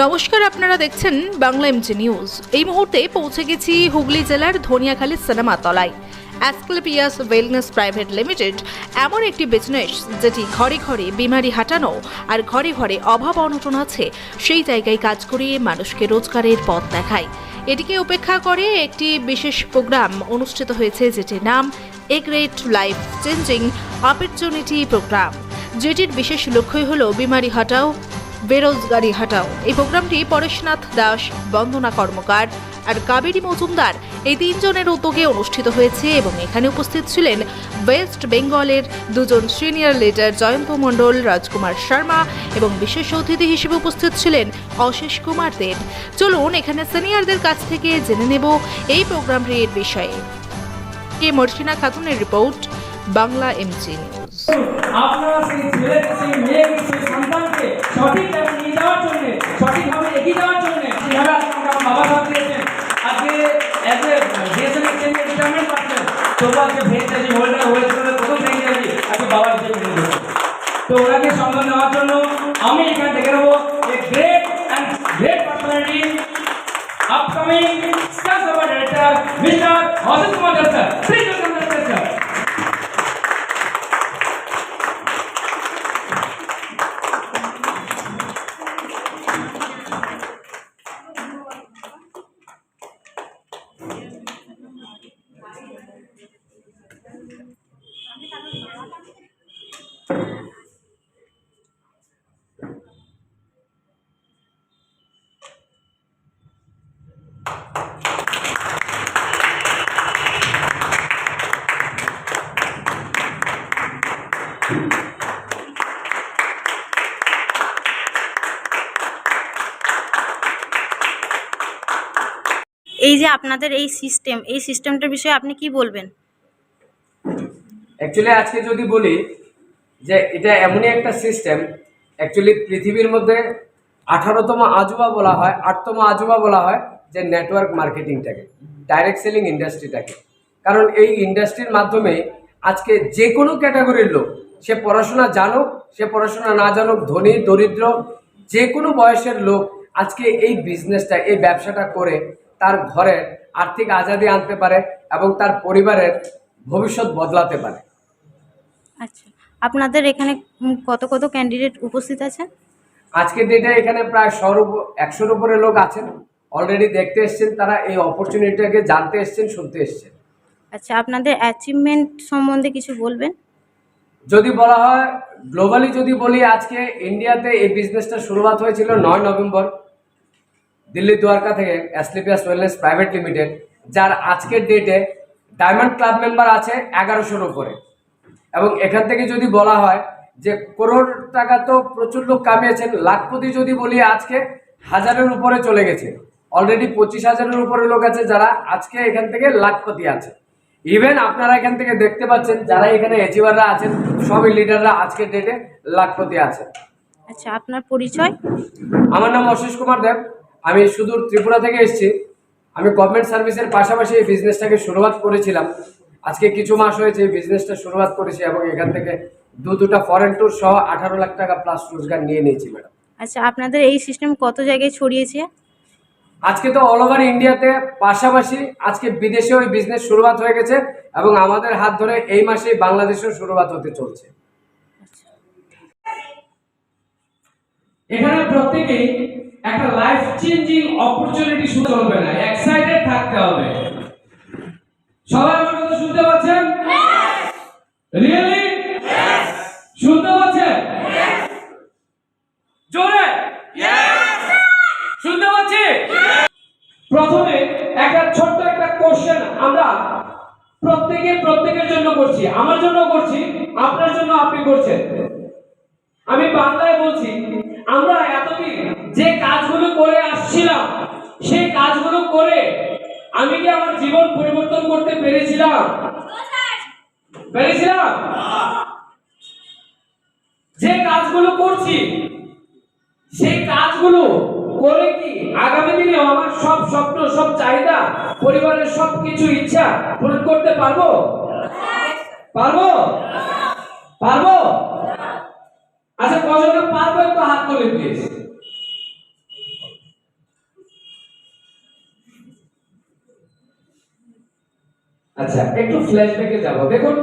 নমস্কার, আপনারা দেখছেন বাংলা এমজি নিউজ এই মুহূর্তে পৌঁছে গেছি হুগলি জেলার ধনিয়াখালী সিনেমা তলায়। অ্যাসক্লেপিয়াস ওয়েলনেস প্রাইভেট লিমিটেড এমন একটি বিজনেস যেটি ঘরে ঘরে বিমারি হাঁটানো আর ঘরে ঘরে অভাব অনটন আছে, সেই জায়গায় কাজ করে মানুষকে রোজগারের পথ দেখায়। এটিকে উপেক্ষা করে একটি বিশেষ প্রোগ্রাম অনুষ্ঠিত হয়েছে যেটির নাম a great life changing opportunity programme যেটির বিশেষ লক্ষ্যই হল বিমারি হটাও বেরোজগারি হাটাও। এই প্রোগ্রামটি পরেশনাথ দাস, বন্দনা কর্মকার আর কাবেরী মজুমদার এই তিনজনের উদ্যোগে অনুষ্ঠিত হয়েছে এবং এখানে উপস্থিত ছিলেন ওয়েস্ট বেঙ্গলের দুজন সিনিয়র লিডার জয়ন্ত মণ্ডল, রাজকুমার শর্মা এবং বিশেষ অতিথি হিসেবে উপস্থিত ছিলেন অশেষ কুমার দেব। চলুন এখানে সিনিয়রদের কাছ থেকে জেনে নেব এই প্রোগ্রামটির বিষয়ে। কে মর্ষিনা খাতুনের রিপোর্ট, বাংলা এমজি নিউজ। আপনারা সেই ছেলেকে তবু আজকে ভেজটা যে হোল্ডার হয়েছিল কত থেকে যাচ্ছি আজকে বাবার দিকে মেনে নিয়েছে তো ওনাকে সম্মান দেওয়ার জন্য আমি এখানে দেখে নেব a great and great personality upcoming star সাবার ডিরেক্টর মিস্টার অসিত কুমার দাস এই যে আপনাদের এই সিস্টেম এই সিস্টেমটার বিষয়ে আপনি কি বলবেন? অ্যাকচুয়ালি আজকে যদি বলি যে এটা এমনই একটা সিস্টেম অ্যাকচুয়ালি পৃথিবীর মধ্যে আঠারোতম আজুবা বলা হয়, আটতম আজুবা বলা হয়। যে নেটওয়ার্ক মার্কেটিংটাকে ডাইরেক্ট সেলিং ইন্ডাস্ট্রিটাকে কারণ এই ইন্ডাস্ট্রির মাধ্যমে আজকে যে কোনো ক্যাটাগরির লোক সে পড়াশোনা জানুক সে পড়াশোনা না জানুক ধনী দরিদ্র যে কোনো বয়সের লোক আজকে এই বিজনেসটা এই ব্যবসাটা করে তার ঘরে আর্থিক আজাদি আনতে পারে এবং তার পরিবারের ভবিষ্যৎ বদলাতে পারে। আচ্ছা আপনাদের এখানে কত কত ক্যান্ডিডেট উপস্থিত আছেন? আজকের ডেটে এখানে প্রায় শর একশোর উপরে লোক আছেন। অলরেডি দেখতে এসছেন তারা এই অপরচুনিটিটাকে জানতে এসছেন শুনতে এসছেন। আচ্ছা আপনাদের অ্যাচিভমেন্ট সম্বন্ধে কিছু বলবেন? যদি বলা হয় গ্লোবালি যদি বলি আজকে ইন্ডিয়াতে এই বিজনেসটা শুরুয়াত হয়েছিল নয় নভেম্বর দিল্লি দ্বারকা থেকে অ্যাসলিপিয়াস ওয়েলনেস প্রাইভেট লিমিটেড যার আজকের ডেটে ডায়মন্ড ক্লাব মেম্বার আছে এগারোশোর উপরে। এবং এখান থেকে যদি বলা হয় যে করোড় টাকা তো প্রচুর লোক কামিয়েছেন লাখপতি যদি বলি আজকে হাজারের উপরে চলে গেছে। অলরেডি পঁচিশ হাজারের উপরে লোক আছে যারা আজকে এখান থেকে লাখপতি আছে। ইভেন আপনারা এখান থেকে দেখতে পাচ্ছেন যারা এখানে অ্যাচিভাররা আছেন সবই লিডাররা আজকের ডেটে লাখপতি আছে। আচ্ছা আপনার পরিচয়? আমার নাম অশিস কুমার দেব। আমি সুদূর ত্রিপুরা থেকে এসেছি। আমি গভর্নমেন্ট সার্ভিসের পাশাপাশি এই বিজনেসটাকে শুরুয়াত করেছিলাম। আজকে কিছু মাস হয়েছে এই বিজনেসটা শুরুয়াত করেছি এবং এখান থেকে দু দুটা ফরেন ট্যুর সহ আঠারো লাখ টাকা প্লাস রোজগার নিয়ে নিয়েছি ম্যাডাম আচ্ছা আপনাদের এই সিস্টেম কত জায়গায় ছড়িয়েছে? আজকে তো অল ওভার ইন্ডিয়াতে পাশাপাশি আজকে বিদেশেও এই বিজনেস শুরুয়াত হয়ে গেছে এবং আমাদের হাত ধরে এই মাসে বাংলাদেশেও শুরুয়াত হতে চলছে। এখানে প্রত্যেকেই একটা লাইফ চেঞ্জিং অপরচুনিটি শুরু চলবে না এক্সাইটেড থাকতে হবে। সবাই আমার কথা শুনতে পাচ্ছেন? রিয়েলি শুনতে পাচ্ছেন জোরে শুনতে পাচ্ছি প্রথমে একটা ছোট্ট একটা কোশ্চেন আমরা প্রত্যেকে প্রত্যেকের জন্য করছি। আমার জন্য করছি, আপনার জন্য আপনি করছেন। আমি বাংলায় বলছি, আমরা এতদিন যে কাজগুলো করে আসছিলাম, সেই কাজগুলো করে আমি কি আমার জীবন পরিবর্তন করতে পেরেছিলাম? পেরেছিলাম? যে কাজগুলো করছি, সেই কাজগুলো করে কি আগামী দিনে আমার সব স্বপ্ন, সব চাহিদা পরিবারের সবকিছু ইচ্ছা পূরণ করতে পারব? পারব? পারব? আচ্ছা কজন পারব একটু হাত তুলে প্লিজ আচ্ছা একটু ফ্ল্যাশব্যাকে যাব। দেখুন